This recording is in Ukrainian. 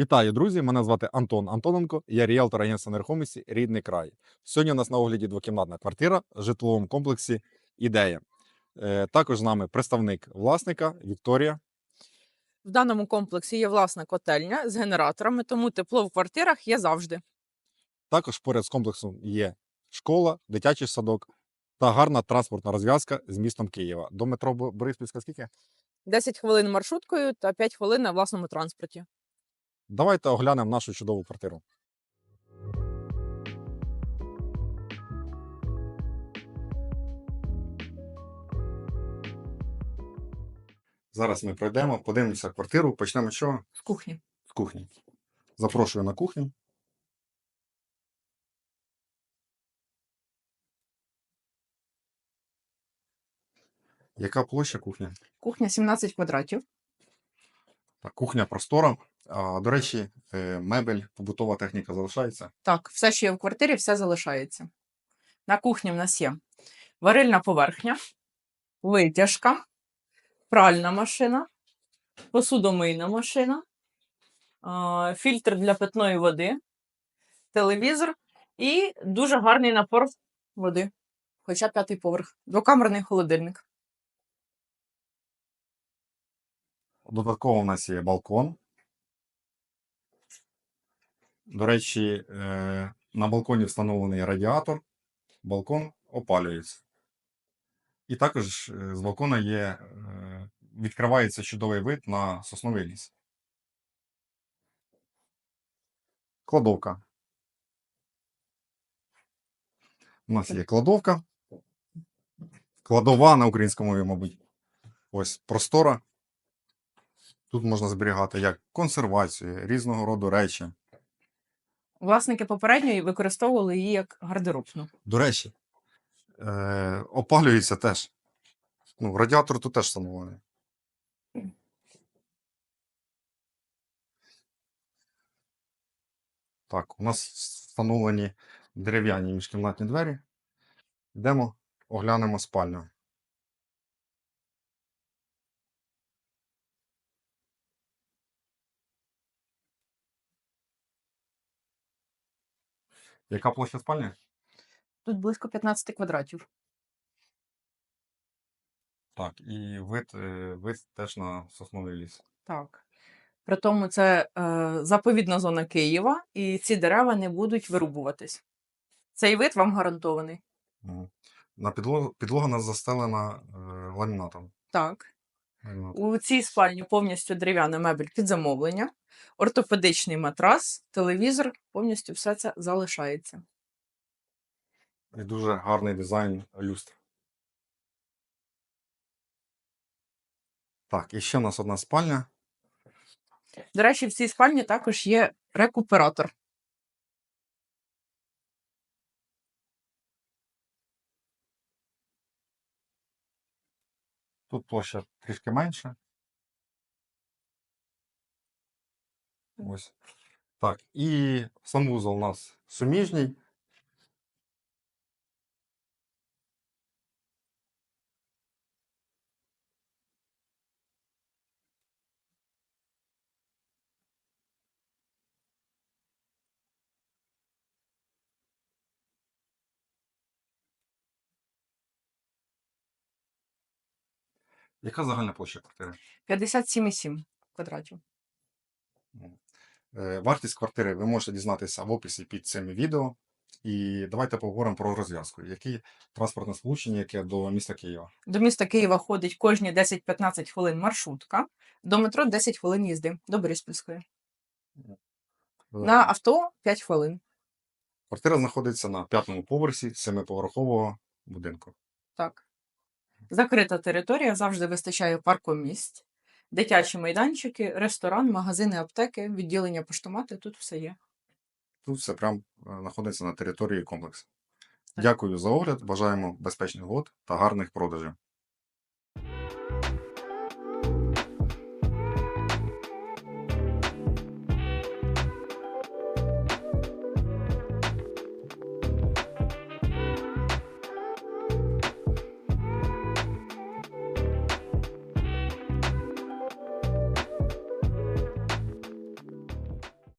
Вітаю, друзі! Мене звати Антон Антоненко. Я ріелтор агентства нерухомості Рідний край. Сьогодні у нас на огляді двокімнатна квартира в житловому комплексі Ідея. Е, Також з нами представник власника Вікторія. В даному комплексі є власна котельня з генераторами, тому тепло в квартирах є завжди. Також поряд з комплексом є школа, дитячий садок та гарна транспортна розв'язка з містом Києва. До метро Бориспільська скільки? 10 хвилин маршруткою та 5 хвилин на власному транспорті. Давайте оглянемо нашу чудову квартиру. Зараз ми пройдемо, подивимося квартиру. Почнемо з чого? З кухні. З кухні. Запрошую на кухню. Яка площа кухні? Кухня 17 квадратів. Так, кухня простора. А, до речі, е, мебель, побутова техніка залишається. Так, все, що є в квартирі, все залишається. На кухні в нас є варильна поверхня, витяжка, пральна машина, посудомийна машина, фільтр для питної води, телевізор і дуже гарний напор води. Хоча п'ятий поверх. Двокамерний холодильник. Додатково в нас є балкон. До речі, е, на балконі встановлений радіатор, балкон опалюється. І також е, з балкона є, е, відкривається чудовий вид на сосновий ліс. Кладовка. У нас є кладовка. Кладова на українському мові, мабуть. Ось простора. Тут можна зберігати як консервацію, різного роду речі. Власники попередньої використовували її як гардеробну. До речі, е, опалюється теж. Ну, радіатор тут теж встановлений. Так, у нас встановлені дерев'яні міжкімнатні двері. Йдемо, оглянемо спальню. Яка площа спальні? Тут близько 15 квадратів. Так, і вид, е, вид теж на сосновий ліс. Так. При тому це е, заповідна зона Києва, і ці дерева не будуть вирубуватись. Цей вид вам гарантований. Мгм. На підлога, підлога у нас застелена е, ламінатом. Так. У цій спальні повністю дерев'яна мебель під замовлення, ортопедичний матрас, телевізор, повністю все це залишається. І дуже гарний дизайн люстр. Так, і ще у нас одна спальня. До речі, в цій спальні також є рекуператор. Тут площа трішки менша. Ось. Так, і санвузол у нас суміжній. Яка загальна площа квартири? 57,7 квадратів. Е, Вартість квартири ви можете дізнатися в описі під цим відео. І давайте поговоримо про розв'язку. Які транспортне сполучення, яке до міста Києва? До міста Києва ходить кожні 10-15 хвилин маршрутка, до метро 10 хвилин їзди до Бориспільської. На авто 5 хвилин. Квартира знаходиться на п'ятому поверсі семиповерхового будинку. Так. Закрита територія завжди вистачає паркомісць, дитячі майданчики, ресторан, магазини, аптеки, відділення поштомати. Тут все є. Тут все прям е, знаходиться на території комплексу. Дякую за огляд. Бажаємо безпечних год та гарних продажів.